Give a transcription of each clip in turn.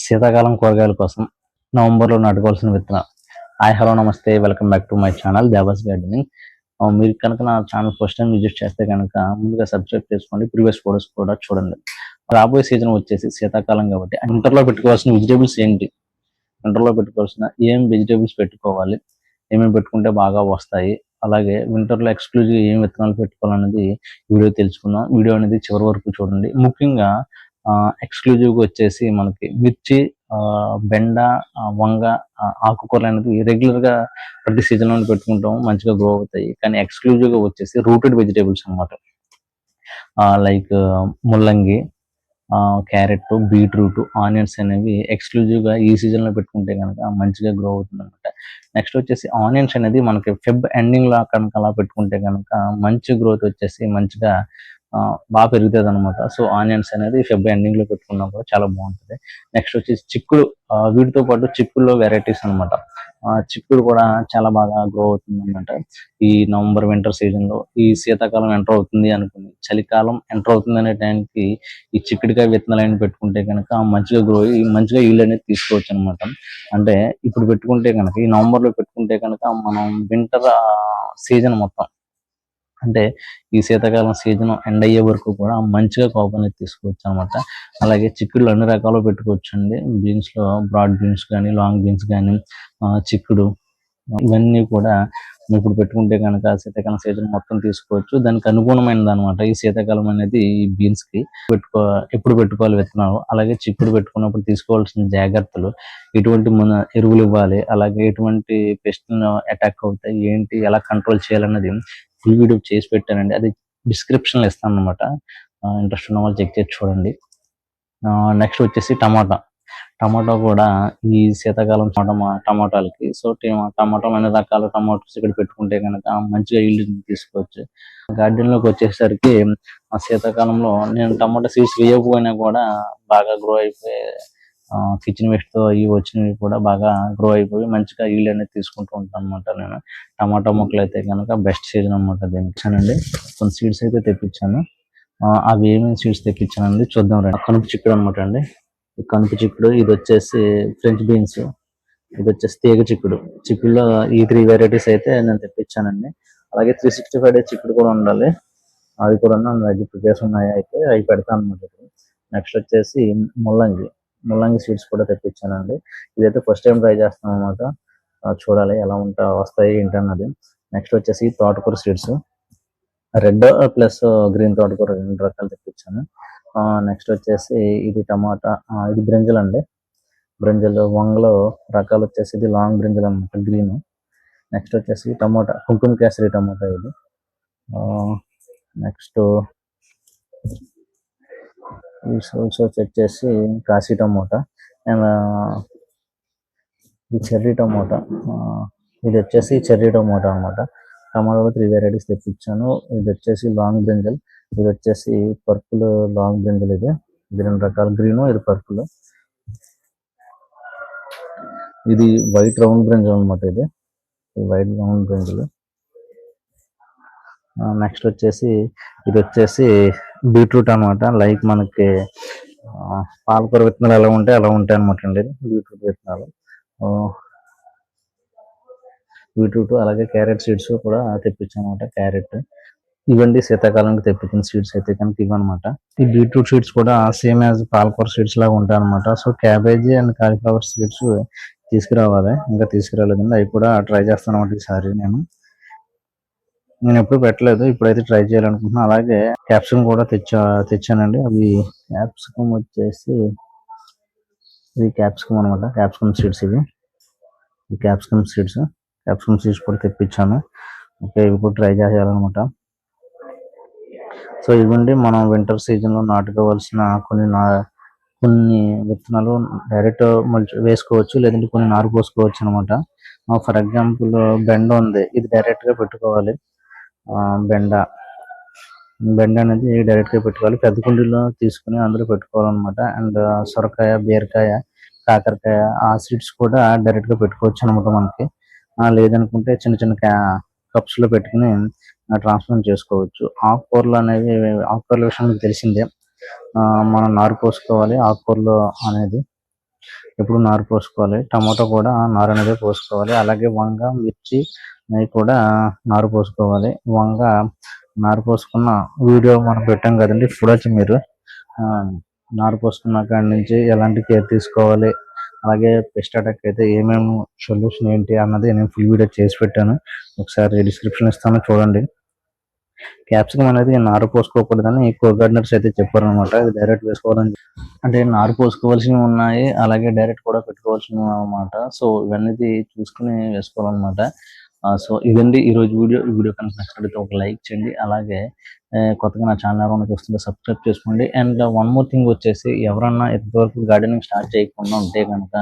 శీతాకాలం కూరగాయల కోసం నవంబర్లో నాటుకోవాల్సిన విత్తనం హాయ్ హలో నమస్తే welcome back to my channel Devas Gardening. మీరు కనుక నా ఛానల్ ఫస్ట్ టైం విజిట్ చేస్తే కనుక ముందుగా సబ్స్క్రైబ్ చేసుకోండి ప్రీవియస్ ఫోటోస్ కూడా చూడండి. రాబోయే సీజన్ వచ్చేసి శీతాకాలం కాబట్టి ఇంటర్లో పెట్టుకోవాల్సిన వెజిటేబుల్స్ ఏంటి? వింటర్లో పెట్టుకోవాల్సిన ఏం వెజిటేబుల్స్ పెట్టుకోవాలి? ఏమేమి పెట్టుకుంటే బాగా వస్తాయి? అలాగే వింటర్లో ఎక్స్క్లూజివ్ ఏం విత్తనాలు పెట్టుకోవాలనేది వీడియో తెలుసుకుందాం. వీడియో అనేది చివరి వరకు చూడండి. ముఖ్యంగా ఎక్స్క్లూజివ్గా వచ్చేసి మనకి మిర్చి ఆ, బెండ వంగ ఆకుకూరలు అనేది రెగ్యులర్గా ప్రతి సీజన్లో మంచిగా గ్రో అవుతాయి. కానీ ఎక్స్క్లూజివ్గా వచ్చేసి రూటెడ్ వెజిటేబుల్స్ అనమాట లైక్ ముల్లంగి క్యారెట్ బీట్రూట్ ఆనియన్స్ అనేవి ఎక్స్క్లూజివ్గా ఈ సీజన్లో పెట్టుకుంటే కనుక మంచిగా గ్రో అవుతుంది అనమాట నెక్స్ట్ వచ్చేసి ఆనియన్స్ అనేది మనకి ఫెబ్ ఎండింగ్లో కనుక అలా పెట్టుకుంటే కనుక మంచి గ్రోత్ వచ్చేసి మంచిగా బాగా పెరుగుతుంది అనమాట సో ఆనియన్స్ అనేది ఫిబ్రవరి ఎండింగ్లో పెట్టుకున్నా కూడా చాలా బాగుంటుంది. నెక్స్ట్ వచ్చేసి చిక్కుడు వీటితో పాటు చిక్కుడులో వెరైటీస్ అనమాట చిక్కుడు కూడా చాలా బాగా గ్రో అవుతుంది అనమాట ఈ నవంబర్ వింటర్ సీజన్లో ఈ శీతాకాలం ఎంటర్ అవుతుంది అనుకుని చలికాలం ఎంటర్ అవుతుంది అనే టైంకి ఈ చిక్కుడుకాయ విత్తనాలు పెట్టుకుంటే కనుక మంచిగా గ్రో అయ్యి మంచిగా ఈల్డ్ అనేది తీసుకోవచ్చు అనమాట అంటే ఇప్పుడు పెట్టుకుంటే కనుక ఈ నవంబర్లో పెట్టుకుంటే కనుక మనం వింటర్ సీజన్ మొత్తం అంటే ఈ శీతాకాలం సీజన్ ఎండ్ అయ్యే వరకు కూడా మంచిగా కోపం అనేది తీసుకోవచ్చు అనమాట అలాగే చిక్కుడులు అన్ని రకాలు పెట్టుకోవచ్చు అండి బీన్స్లో బ్రాడ్ బీన్స్ కానీ లాంగ్ బీన్స్ కానీ చిక్కుడు ఇవన్నీ కూడా ఇప్పుడు పెట్టుకుంటే కనుక శీతాకాలం సీజన్ మొత్తం తీసుకోవచ్చు. దానికి అనుగుణమైనది అనమాట ఈ శీతాకాలం అనేది ఈ బీన్స్కి పెట్టుకో ఎప్పుడు పెట్టుకోవాలి విత్తనాలు అలాగే చిక్కుడు పెట్టుకున్నప్పుడు తీసుకోవాల్సిన జాగ్రత్తలు ఎటువంటి మన ఎరువులు ఇవ్వాలి అలాగే ఎటువంటి పెస్ట్ అటాక్ అవుతాయి ఏంటి ఎలా కంట్రోల్ చేయాలన్నది ఫుల్ వీడియో చేసి పెట్టానండి. అది డిస్క్రిప్షన్లో ఇస్తాను అనమాట ఇంట్రెస్ట్ ఉన్న వాళ్ళు చెక్ చేసి చూడండి. నెక్స్ట్ వచ్చేసి టమాటా. టమాటా కూడా ఈ శీతాకాలం టమా టమాటాలకి. సో టమాటో అనే రకాల టమాటోస్ ఇక్కడ పెట్టుకుంటే కనుక మంచిగా ఈల్డ్ తీసుకోవచ్చు. గార్డెన్లోకి వచ్చేసరికి ఆ శీతాకాలంలో నేను టమాటా సీడ్స్ వేయకపోయినా కూడా బాగా గ్రో అయిపోయి కిచెన్ వేస్ట్తో ఇవి వచ్చినవి కూడా బాగా గ్రో అయిపోయి మంచిగా ఈల్డ్ అనేది తీసుకుంటూ ఉంటాను అనమాట నేను. టమాటా మొక్కలు అయితే కనుక బెస్ట్ సీజన్ అనమాట దీనికి. కొన్ని సీడ్స్ అయితే తెప్పించాను. అవి ఏమేమి సీడ్స్ తెప్పించానండి? చూద్దాం రండి. కనుపు చిక్కుడు అనమాట అండి. కనుపు చిక్కుడు ఇది వచ్చేసి ఫ్రెంచ్ బీన్స్ ఇది వచ్చేసి తీగ చిక్కుడు. చిక్కుడులో ఈ త్రీ వెరైటీస్ అయితే నేను తెప్పించానండి. అలాగే త్రీ సిక్స్టీ ఫైవ్ డేస్ చిక్కుడు కూడా ఉండాలి. అవి కూడా నాకు ప్రిపేర్స్ ఉన్నాయి. అయితే అవి పెడతాను అనమాట నెక్స్ట్ వచ్చేసి ముల్లంగి. ముల్లంగి సీడ్స్ కూడా తెప్పించానండి. ఇదైతే ఫస్ట్ టైం ట్రై చేస్తాం అనమాట చూడాలి ఎలా ఉంటా వస్తాయి ఏంటి అన్నది. నెక్స్ట్ వచ్చేసి తోటకూర సీడ్స్ రెడ్ ప్లస్ గ్రీన్ తోటకూర రెండు రకాలు తెప్పించాను. నెక్స్ట్ వచ్చేసి ఇది టమాటా. ఇది బ్రింజల్ అండి. బ్రింజల్ వంగలో రకాలు వచ్చేసి ఇది లాంగ్ బ్రింజల్ అనమాట గ్రీన్ నెక్స్ట్ వచ్చేసి టమాటా కుంకుమ కేసరి టమాటా ఇది. నెక్స్ట్ ఆల్సో వచ్చేసి కాశీ టమాటా. అండ్ ఇది చెర్రీ టమాటా. ఆ, ఇది వచ్చేసి చెర్రీ టమాటా అన్నమాట. టమాటాలో త్రీ వెరైటీస్ తెప్పించాను. ఇది వచ్చేసి లాంగ్ బ్రింజల్ ఇది వచ్చేసి పర్పుల్ లాంగ్ బ్రింజల్ ఇది. ఇది రెండు రకాల. గ్రీన్ ఇది పర్పుల్. ఇది వైట్ రౌండ్ బ్రింజల్ అన్నమాట ఇది. వైట్ రౌండ్ బ్రింజల్ నెక్స్ట్ వచ్చేసి ఇది వచ్చేసి బీట్రూట్ అన్నమాట లైక్ మనకి పాలకూర విత్తనాలు ఎలా ఉంటాయి అలా ఉంటాయి అనమాట అండి బీట్రూట్ విత్తనాలు. బీట్రూట్ అలాగే క్యారెట్ సీడ్స్ కూడా తెప్పించాను అనమాట క్యారెట్. ఇవ్వండి. శీతాకాలానికి తెప్పించిన సీడ్స్ అయితే కనుక ఇవన్నమాట ఈ బీట్రూట్ సీడ్స్ కూడా సేమ్ యాజ్ పాలకూర సీడ్స్ లాగా ఉంటాయి అనమాట so cabbage and cauliflower seeds తీసుకురావాలి. ఇంకా తీసుకురాలేదండి. అవి కూడా ట్రై చేస్తాను అనమాట ఈసారి నేను. నేను ఎప్పుడు పెట్టలేదు. ఇప్పుడైతే ట్రై చేయాలనుకుంటున్నాను అలాగే క్యాప్సికం కూడా తెచ్చా తెచ్చానండి. అవి క్యాప్సికం వచ్చేసి ఇది క్యాప్సికం అనమాట క్యాప్సికం సీడ్స్ ఇవి. ఈ క్యాప్సికం సీడ్స్ క్యాప్సికం సీడ్స్ కూడా తెప్పించాను. ఓకే ఇవి కూడా ట్రై చేయాలన్నమాట. సో ఇవ్వండి మనం వింటర్ సీజన్లో నాటుకోవాల్సిన కొన్ని నా కొన్ని విత్తనాలు డైరెక్ట్ వేసుకోవచ్చు లేదంటే కొన్ని నారు పోసుకోవచ్చు అనమాట ఫర్ ఎగ్జాంపుల్ బెండ ఉంది ఇది డైరెక్ట్గా పెట్టుకోవాలి. ఆ, బెండ. బెండ అనేది డైరెక్ట్గా పెట్టుకోవాలి. పెద్ద కుండీలో తీసుకుని అందులో పెట్టుకోవాలన్నమాట. అండ్ సొరకాయ బీరకాయ కాకరకాయ ఆ సీడ్స్ కూడా డైరెక్ట్గా పెట్టుకోవచ్చు అనమాట మనకి. లేదనుకుంటే చిన్న చిన్న కప్స్లో పెట్టుకుని ట్రాన్స్ఫర్ చేసుకోవచ్చు. ఆకుకూరలు అనేవి ఆకుకూరల విషయం తెలిసిందే. ఆ, మనం నారు పోసుకోవాలి ఆకుకూరలు అనేది ఎప్పుడు నారు పోసుకోవాలి టమాటో కూడా నారు అనేది పోసుకోవాలి అలాగే వంగ మిర్చి కూడా నారు పోసుకోవాలి. వంగ నారు పోసుకున్న వీడియో మనం పెట్టాం కదండి చూడొచ్చు మీరు ఆ, నారు పోసుకున్న కాడి నుంచి ఎలాంటి కేర్ తీసుకోవాలి అలాగే పెస్ట్ అటాక్ అయితే ఏమేమి సొల్యూషన్ ఏంటి అన్నది నేను ఫుల్ వీడియో చేసి పెట్టాను. ఒకసారి డిస్క్రిప్షన్ ఇస్తాను చూడండి. క్యాప్సికమ్ అనేది నారు పోసుకోకూడదని కో గార్డెనర్స్ అయితే చెప్పారు అనమాట ఇది డైరెక్ట్ వేసుకోవాలని అంటే నారు పోసుకోవాల్సినవి ఉన్నాయి అలాగే డైరెక్ట్ కూడా పెట్టుకోవాల్సినవి అన్నమాట. సో ఇవన్నీ చూసుకుని వేసుకోవాలన్నమాట. సో ఇదండి ఈ రోజు వీడియో. ఈ వీడియో కనుక నచ్చినట్లయితే ఒక లైక్ చేయండి. అలాగే కొత్తగా నా ఛానల్ ఎవరైనా చూస్తుంటే సబ్స్క్రైబ్ చేసుకోండి. అండ్ వన్ మోర్ థింగ్ వచ్చేసి ఎవరన్నా ఇంతవరకు గార్డెనింగ్ స్టార్ట్ చేయకుండా ఉంటే కనుక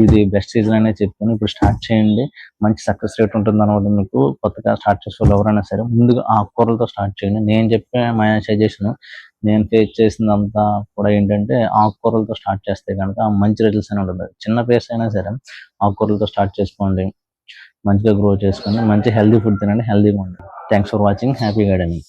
ఇది బెస్ట్ సీజన్ అనే చెప్తాను ఇప్పుడు స్టార్ట్ చేయండి. మంచి సక్సెస్ రేట్ ఉంటుంది అనమాట మీకు. కొత్తగా స్టార్ట్ చేసే ఎవరైనా సరే ముందుగా ఆకుకూరలతో స్టార్ట్ చేయండి. నేను చెప్పే మా సజెషన్ నేను ఫేస్ చేసిందంతా కూడా ఏంటంటే ఆకుకూరలతో స్టార్ట్ చేస్తే కనుక మంచి రిజల్ట్స్ అనే ఉంటుంది చిన్న ఫేస్ అయినా సరే ఆకుకూరలతో స్టార్ట్ చేసుకోండి. మంచిగా గ్రో చేసుకొని మంచి హెల్దీ ఫుడ్ తినండి హెల్దీగా ఉండండి. Thanks for watching happy gardening